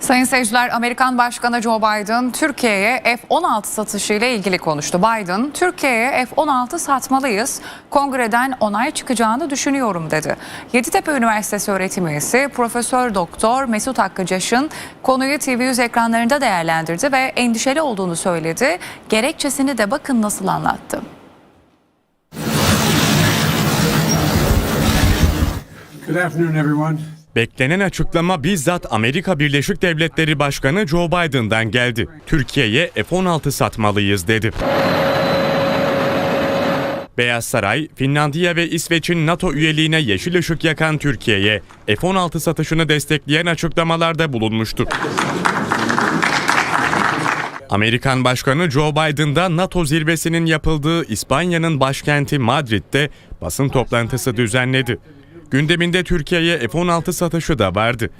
Sayın seyirciler, Amerikan Başkanı Joe Biden Türkiye'ye F-16 satışı ile ilgili konuştu. Biden, Türkiye'ye F-16 satmalıyız, kongreden onay çıkacağını düşünüyorum dedi. Yeditepe Üniversitesi öğretim üyesi Profesör Doktor Mesut Hakkıcaş'ın konuyu TV100 ekranlarında değerlendirdi ve endişeli olduğunu söyledi. Gerekçesini de bakın nasıl anlattı. Good afternoon, everyone. Beklenen açıklama bizzat Amerika Birleşik Devletleri Başkanı Joe Biden'dan geldi. Türkiye'ye F-16 satmalıyız dedi. Beyaz Saray, Finlandiya ve İsveç'in NATO üyeliğine yeşil ışık yakan Türkiye'ye F-16 satışını destekleyen açıklamalarda bulunmuştu. Amerikan Başkanı Joe Biden da NATO zirvesinin yapıldığı İspanya'nın başkenti Madrid'de basın toplantısı düzenledi. Gündeminde Türkiye'ye F-16 satışı da vardı.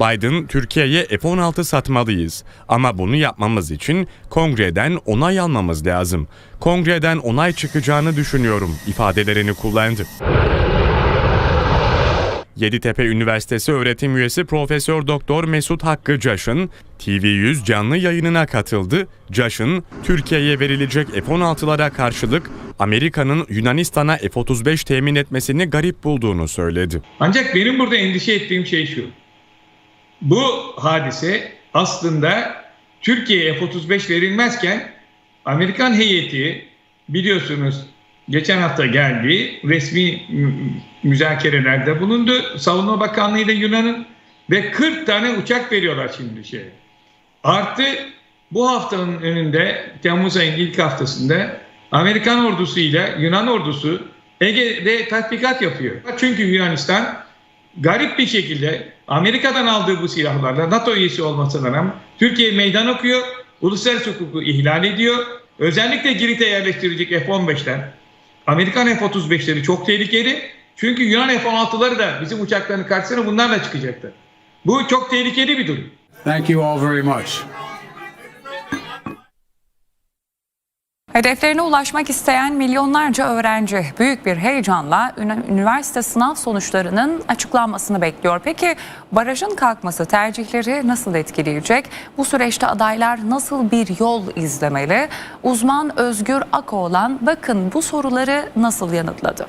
Biden, Türkiye'ye F-16 satmalıyız ama bunu yapmamız için kongreden onay almamız lazım. Kongreden onay çıkacağını düşünüyorum ifadelerini kullandı. Yeditepe Üniversitesi öğretim üyesi Profesör Doktor Mesut Hakkı Caş'ın TV100 canlı yayınına katıldı. Caş'ın Türkiye'ye verilecek F-16'lara karşılık Amerika'nın Yunanistan'a F-35 temin etmesini garip bulduğunu söyledi. Ancak benim burada endişe ettiğim şey şu. Bu hadise aslında Türkiye'ye F-35 verilmezken Amerikan heyeti biliyorsunuz geçen hafta geldi. Resmi mü- müzakerelerde bulundu. Savunma Bakanlığı ile Yunan'ın ve 40 tane uçak veriyorlar şimdi şey. Artı bu haftanın önünde Temmuz ayının ilk haftasında Amerikan ordusu ile Yunan ordusu Ege'de tatbikat yapıyor. Çünkü Yunanistan garip bir şekilde Amerika'dan aldığı bu silahlarla NATO üyesi olmasına rağmen Türkiye meydan okuyor, uluslararası hukuku ihlal ediyor. Özellikle Girit'e yerleştirecek F-15'ten Amerikan F-35'leri çok tehlikeli. Çünkü Yunan F-16'ları da bizim uçakların karşısına bunlarla çıkacaktı. Bu çok tehlikeli bir durum. Thank you all very much. Hedeflerine ulaşmak isteyen milyonlarca öğrenci büyük bir heyecanla üniversite sınav sonuçlarının açıklanmasını bekliyor. Peki barajın kalkması tercihleri nasıl etkileyecek? Bu süreçte adaylar nasıl bir yol izlemeli? Uzman Özgür Akoğlan bakın bu soruları nasıl yanıtladı?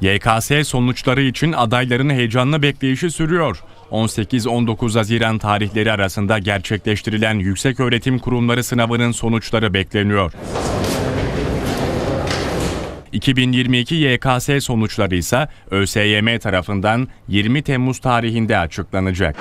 YKS sonuçları için adayların heyecanlı bekleyişi sürüyor. 18-19 Haziran tarihleri arasında gerçekleştirilen Yükseköğretim Kurumları sınavının sonuçları bekleniyor. 2022 YKS sonuçları ise ÖSYM tarafından 20 Temmuz tarihinde açıklanacak.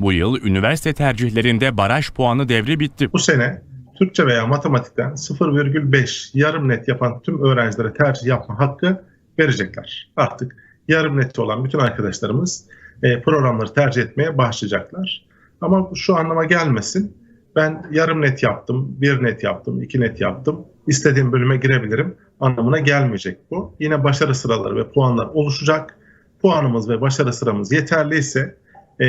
Bu yıl üniversite tercihlerinde baraj puanı devri bitti. Bu sene Türkçe veya matematikten 0,5 yarım net yapan tüm öğrencilere tercih yapma hakkı verecekler. Artık yarım net olan bütün arkadaşlarımız e, programları tercih etmeye başlayacaklar. Ama şu anlama gelmesin. Ben yarım net yaptım, bir net yaptım, iki net yaptım. istediğim bölüme girebilirim anlamına gelmeyecek bu. Yine başarı sıraları ve puanlar oluşacak. Puanımız ve başarı sıramız yeterliyse e,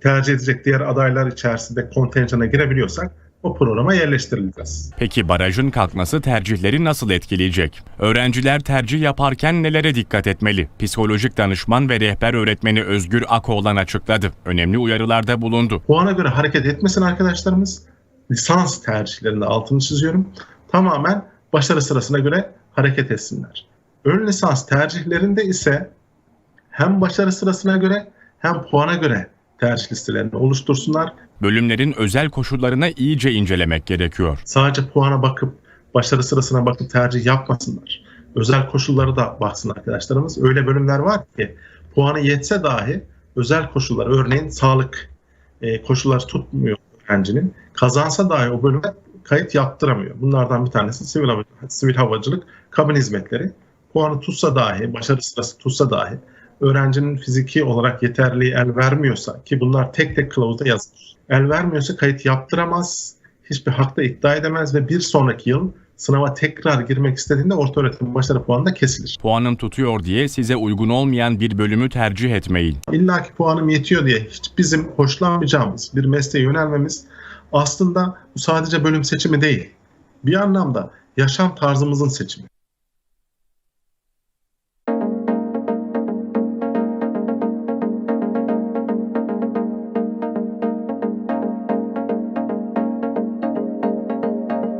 tercih edecek diğer adaylar içerisinde kontenjana girebiliyorsak o programa yerleştirileceğiz. Peki barajın kalkması tercihleri nasıl etkileyecek? Öğrenciler tercih yaparken nelere dikkat etmeli? Psikolojik danışman ve rehber öğretmeni Özgür Akoğlan açıkladı. Önemli uyarılarda bulundu. Puana göre hareket etmesin arkadaşlarımız. Lisans tercihlerinde altını çiziyorum. Tamamen başarı sırasına göre hareket etsinler. Ön lisans tercihlerinde ise hem başarı sırasına göre hem puana göre tercih listelerini oluştursunlar. Bölümlerin özel koşullarına iyice incelemek gerekiyor. Sadece puana bakıp başarı sırasına bakıp tercih yapmasınlar. Özel koşulları da baksın arkadaşlarımız. Öyle bölümler var ki puanı yetse dahi özel koşullar örneğin sağlık e, koşulları tutmuyor öğrencinin. Kazansa dahi o bölüme kayıt yaptıramıyor. Bunlardan bir tanesi sivil, hava, sivil havacılık kabin hizmetleri. Puanı tutsa dahi, başarı sırası tutsa dahi öğrencinin fiziki olarak yeterliği el vermiyorsa ki bunlar tek tek kılavuzda yazılır. El vermiyorsa kayıt yaptıramaz, hiçbir hakta iddia edemez ve bir sonraki yıl sınava tekrar girmek istediğinde orta öğretim başarı puanı da kesilir. Puanım tutuyor diye size uygun olmayan bir bölümü tercih etmeyin. İlla ki puanım yetiyor diye hiç bizim hoşlanmayacağımız bir mesleğe yönelmemiz aslında bu sadece bölüm seçimi değil. Bir anlamda yaşam tarzımızın seçimi.